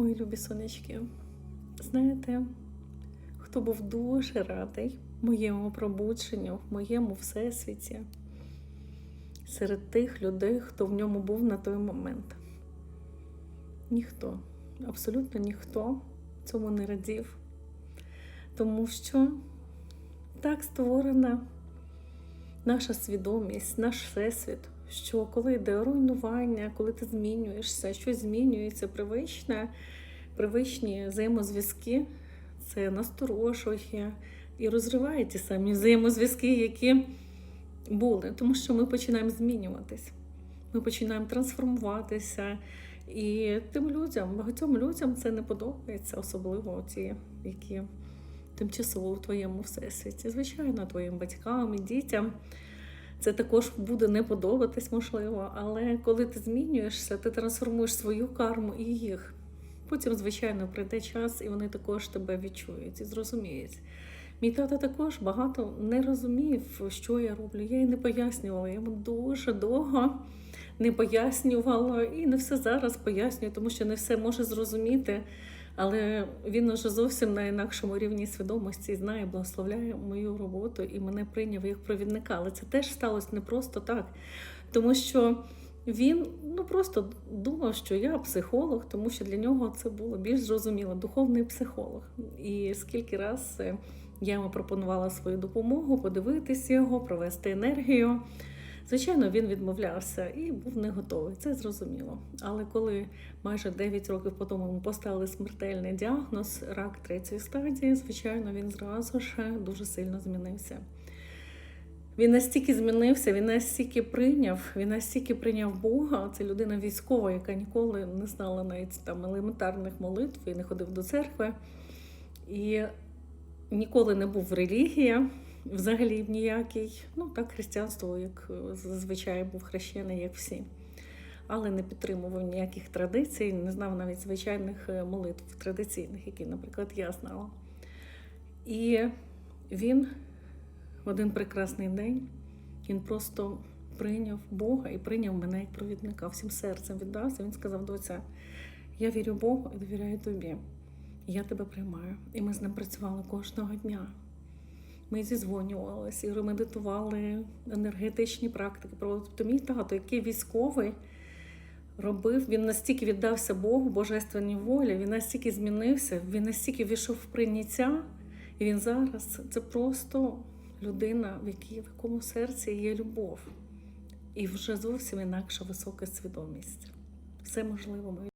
Мої любі сонечки, знаєте, хто був дуже радий моєму пробудженню, в моєму всесвіті, серед тих людей, хто в ньому був на той момент? Ніхто, абсолютно ніхто цьому не радів. Тому що так створена наша свідомість, наш всесвіт, що коли йде руйнування, коли ти змінюєшся, щось змінюється привичне, привичні взаємозв'язки, це насторожує і розриває ті самі взаємозв'язки, які були, тому що ми починаємо змінюватись, ми починаємо трансформуватися. І тим людям, багатьом людям це не подобається, особливо ті, які тимчасово в твоєму всесвіті. Звичайно, твоїм батькам і дітям це також буде не подобатись, можливо, але коли ти змінюєшся, ти трансформуєш свою карму і їх. Потім, звичайно, прийде час, і вони також тебе відчують і зрозуміють. Мій тато також багато не розумів, що я роблю. Я й не пояснювала. Я йому дуже довго не пояснювала і не все зараз пояснюю, тому що не все може зрозуміти. Але він уже зовсім на інакшому рівні свідомості знає, благословляє мою роботу і мене прийняв як провідника. Але це теж сталося не просто так, тому що він ну просто думав, що я психолог, тому що для нього це було більш зрозуміло, духовний психолог. І скільки раз е, я йому пропонувала свою допомогу, подивитись його, провести енергію. Звичайно, він відмовлявся і був не готовий, це зрозуміло. Але коли майже 9 років по тому поставили смертельний діагноз, рак третьої стадії, звичайно, він зразу ж дуже сильно змінився. Він настільки змінився, він настільки прийняв, він настільки прийняв Бога. Це людина військова, яка ніколи не знала навіть там елементарних молитв і не ходив до церкви. І ніколи не був в релігії взагалі в ніякій. Ну так, християнство, як зазвичай був хрещений, як всі. Але не підтримував ніяких традицій, не знав навіть звичайних е, молитв традиційних, які, наприклад, я знала. І він в один прекрасний день він просто прийняв Бога і прийняв мене як провідника, всім серцем віддався. Він сказав: доця, я вірю Богу і довіряю тобі. Я тебе приймаю. І ми з ним працювали кожного дня. Ми зізвонювалися і медитували енергетичні практики. Тобто мій тато, який військовий, робив, він настільки віддався Богу, божественній волі, він настільки змінився, він настільки війшов в прийняття, і він зараз це просто людина, в якій в якому серці є любов. І вже зовсім інакша висока свідомість. Все можливо.